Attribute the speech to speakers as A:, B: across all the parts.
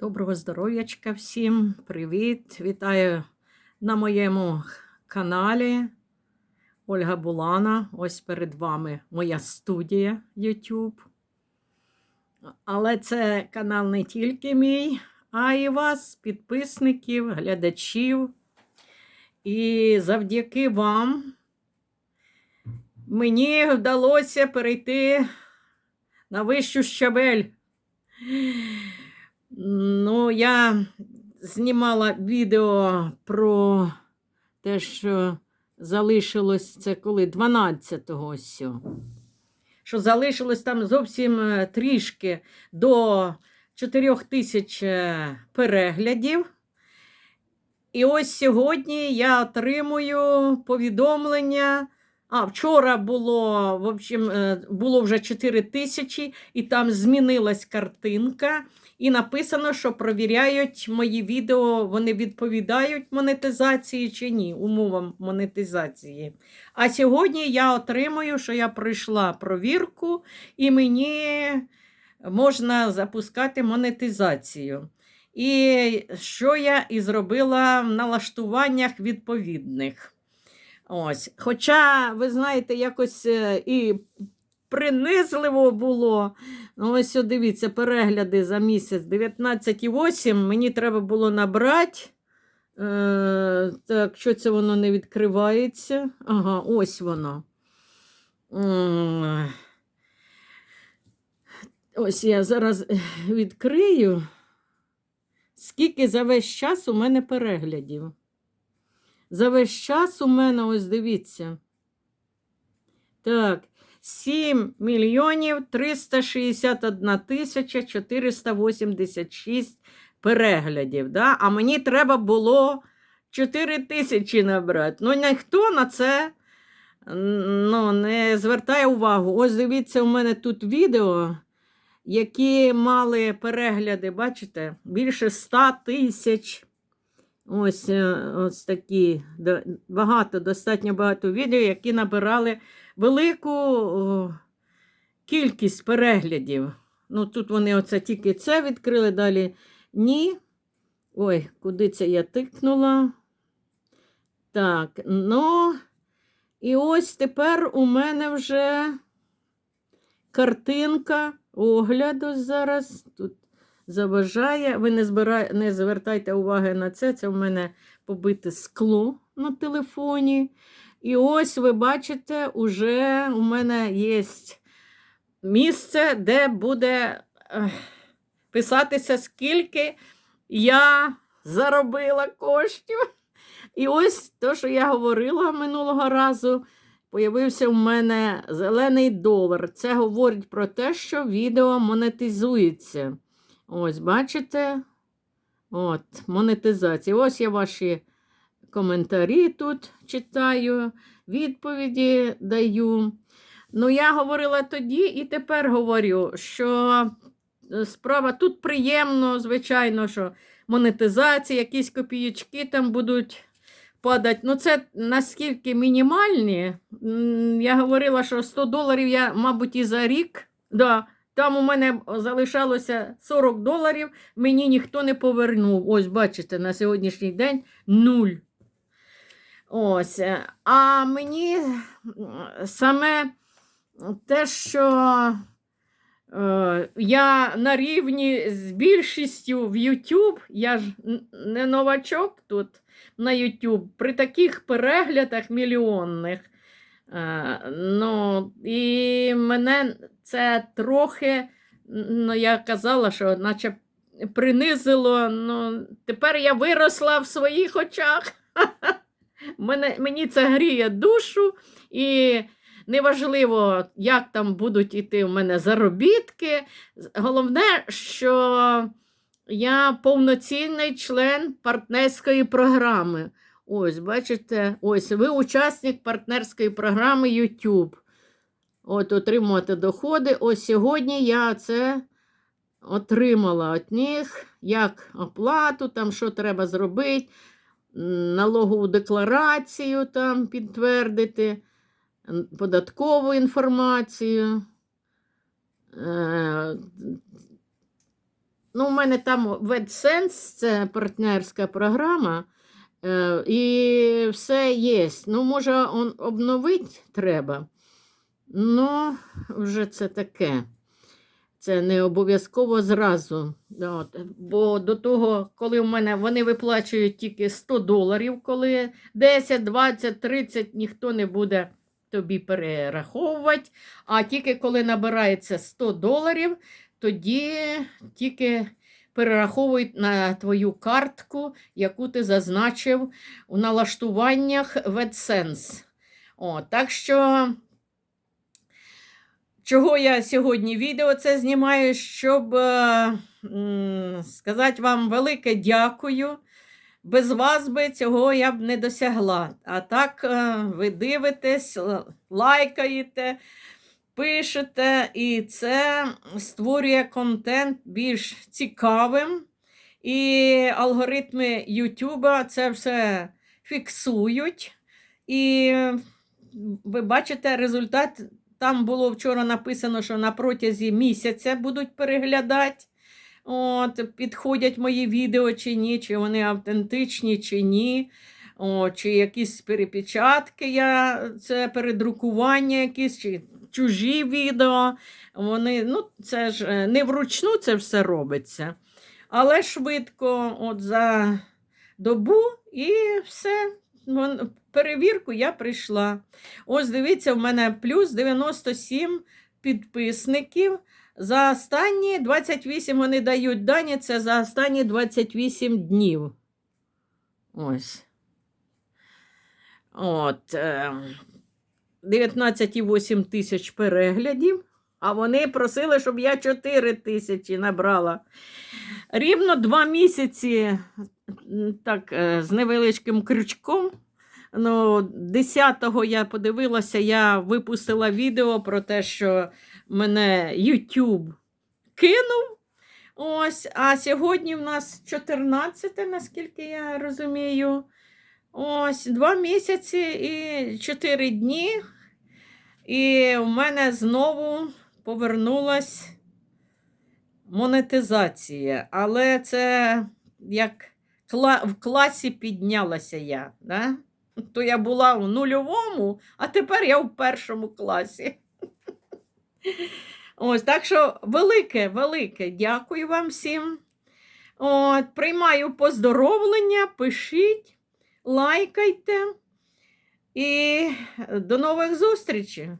A: Доброго здоров'ячка всім. Привіт! Вітаю на моєму каналі Ольга Булана. Ось перед вами моя студія YouTube. Але це канал не тільки мій, а й вас, підписників, глядачів. І завдяки вам мені вдалося перейти на вищу щабель. Ну, я знімала відео про те, що залишилось це коли 12-го ось. Що залишилось там зовсім е, трішки до 4 тисяч е, переглядів. І ось сьогодні я отримую повідомлення. А, вчора було, в общем, е, було вже 4 тисячі, і там змінилась картинка. І написано, що провіряють мої відео, вони відповідають монетизації чи ні, умовам монетизації. А сьогодні я отримую, що я пройшла провірку, і мені можна запускати монетизацію. І що я і зробила в налаштуваннях відповідних. Ось. Хоча, ви знаєте, якось е, і принизливо було. Ну, ось, дивіться, перегляди за місяць 19,8. Мені треба було набрати. Е, так, що це воно не відкривається? Ага, ось воно. Ось я зараз відкрию. Скільки за весь час у мене переглядів? За весь час у мене, ось дивіться. Так, 7 мільйонів 361 тисяча 486 переглядів. Да? А мені треба було 4 тисячі набрати. Ну, ніхто на це ну, не звертає увагу. Ось дивіться, у мене тут відео, які мали перегляди, бачите, більше 100 тисяч. Ось е, ось такі багато, достатньо багато відео, які набирали велику кількість переглядів. Ну, тут вони оце тільки це відкрили, далі ні. Ой, куди це я тикнула? Так, ну, і ось тепер у мене вже картинка огляду зараз. Тут заважає. Ви не, збира... не звертайте уваги на це. Це в мене побите скло на телефоні. І ось ви бачите, уже у мене є місце, де буде писатися, скільки я заробила коштів. І ось те, що я говорила минулого разу, появився в мене зелений долар. Це говорить про те, що відео монетизується. Ось, бачите? От, монетизація. Ось я ваші коментарі тут читаю, відповіді даю. Ну, я говорила тоді і тепер говорю, що е, справа тут приємно, звичайно, що монетизація, якісь копієчки там будуть падати. Ну, це наскільки мінімальні. Я говорила, що 100 доларів я, мабуть, і за рік. Да, там у мене залишалося 40 доларів, мені ніхто не повернув. Ось, бачите, на сьогоднішній день нуль. Ось. е, А мені саме те, що е, я на рівні з більшістю в YouTube, я ж не новачок тут на YouTube, при таких переглядах мільйонних. Е, ну, і мене це трохи, ну, я казала, що наче принизило. Ну, тепер я виросла в своїх очах. Мене, мені це гріє душу, і неважливо, як там будуть іти в мене заробітки. Головне, що я повноцінний член партнерської програми. Ось, бачите, ось ви учасник партнерської програми YouTube. От отримувати доходи. Ось сьогодні я це отримала від них, як оплату, там що треба зробити, налогову декларацію там підтвердити, податкову інформацію. Е, Ну, у мене там VetSense, це партнерська програма, е, і все є. Ну, може, обновити треба. Ну, вже це таке. Це не обов'язково зразу. От. Бо до того, коли в мене вони виплачують тільки 100 доларів, коли 10, 20, 30 ніхто не буде тобі перераховувати. А тільки коли набирається 100 доларів, тоді тільки перераховують на твою картку, яку ти зазначив у налаштуваннях VetSense. О, так що, чого я сьогодні відео це знімаю, щоб е, сказати вам велике дякую. Без вас би цього я б не досягла. А так е, ви дивитесь, лайкаєте, пишете, і це створює контент більш цікавим. І алгоритми Ютуба це все фіксують. І ви бачите результат. Там було вчора написано, що на протязі місяця будуть переглядати. От, підходять мої відео чи ні, чи вони автентичні, чи ні. О, чи якісь перепечатки, я, це передрукування якісь, чи чужі відео. Вони, ну, це ж е, не вручну це все робиться. Але швидко, от за добу, і все. Вон- Перевірку я прийшла. Ось дивіться, в мене плюс 97 підписників. За останні 28 вони дають дані, це за останні 28 днів. Ось. От. е, 19,8 тисяч переглядів, а вони просили, щоб я 4 тисячі набрала. Рівно два місяці, так, е, з невеличким крючком. Ну, 10-го я подивилася, я випустила відео про те, що мене YouTube кинув. Ось, а сьогодні в нас 14, наскільки я розумію. Ось два місяці і 4 дні. І в мене знову повернулась монетизація. Але це як в класі піднялася я. Да? То я була в нульовому, а тепер я в першому класі. Ось, так що велике, велике дякую вам всім. От, приймаю поздоровлення, пишіть, лайкайте. І до нових зустрічей.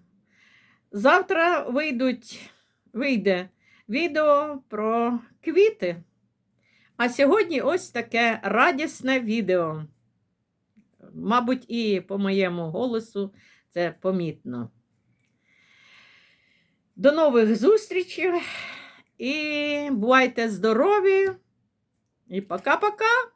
A: Завтра вийдуть, вийде відео про квіти. А сьогодні ось таке радісне відео. Мабуть, і по моєму голосу це помітно. До нових зустрічей і бувайте здорові! І пока-пока!